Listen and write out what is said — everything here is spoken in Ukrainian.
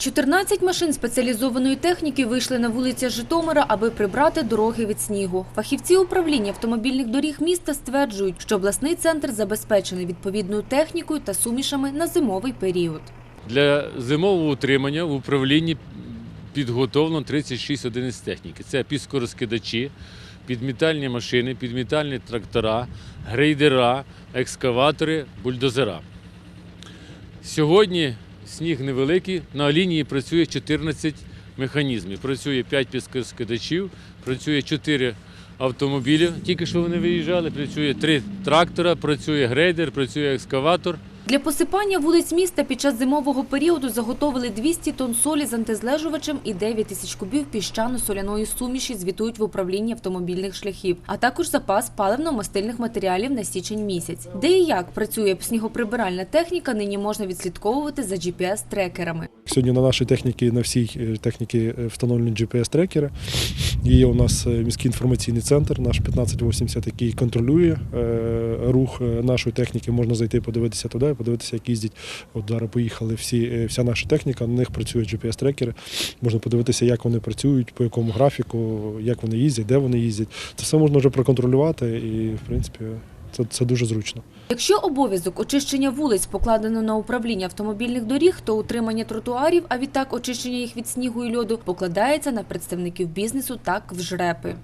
14 машин спеціалізованої техніки вийшли на вулиці Житомира, аби прибрати дороги від снігу. Фахівці управління автомобільних доріг міста стверджують, що обласний центр забезпечений відповідною технікою та сумішами на зимовий період. Для зимового утримання в управлінні підготовлено 36 одиниць техніки. Це піскорозкидачі, підмітальні машини, підмітальні трактора, грейдера, екскаватори, бульдозера. Сьогодні сніг невеликий, на лінії працює 14 механізмів. Працює 5 піскоскидачів, працює 4 автомобілі, тільки що вони виїжджали, працює 3 трактора, працює грейдер, працює екскаватор. Для посипання вулиць міста під час зимового періоду заготовили 200 тонн солі з антизлежувачем і 9 тисяч кубів піщано-соляної суміші звітують в управлінні автомобільних шляхів, а також запас паливно-мастильних матеріалів на січень місяць. Де і як працює снігоприбиральна техніка, нині можна відслідковувати за GPS-трекерами. Сьогодні на нашій техніці, на всій е, техніці е, встановлені GPS-трекери. Є у нас е, міський інформаційний центр, наш 1580, який контролює рух нашої техніки. Можна зайти, подивитися туди, подивитися, як їздять. От зараз поїхали всі, е, вся наша техніка, на них працюють GPS-трекери. Можна подивитися, як вони працюють, по якому графіку, як вони їздять, де вони їздять. Це все можна вже проконтролювати і, в принципі, це, це дуже зручно. Якщо обов'язок очищення вулиць покладено на управління автомобільних доріг, то утримання тротуарів, а відтак очищення їх від снігу і льоду, покладається на представників бізнесу та КВЖРЕПи.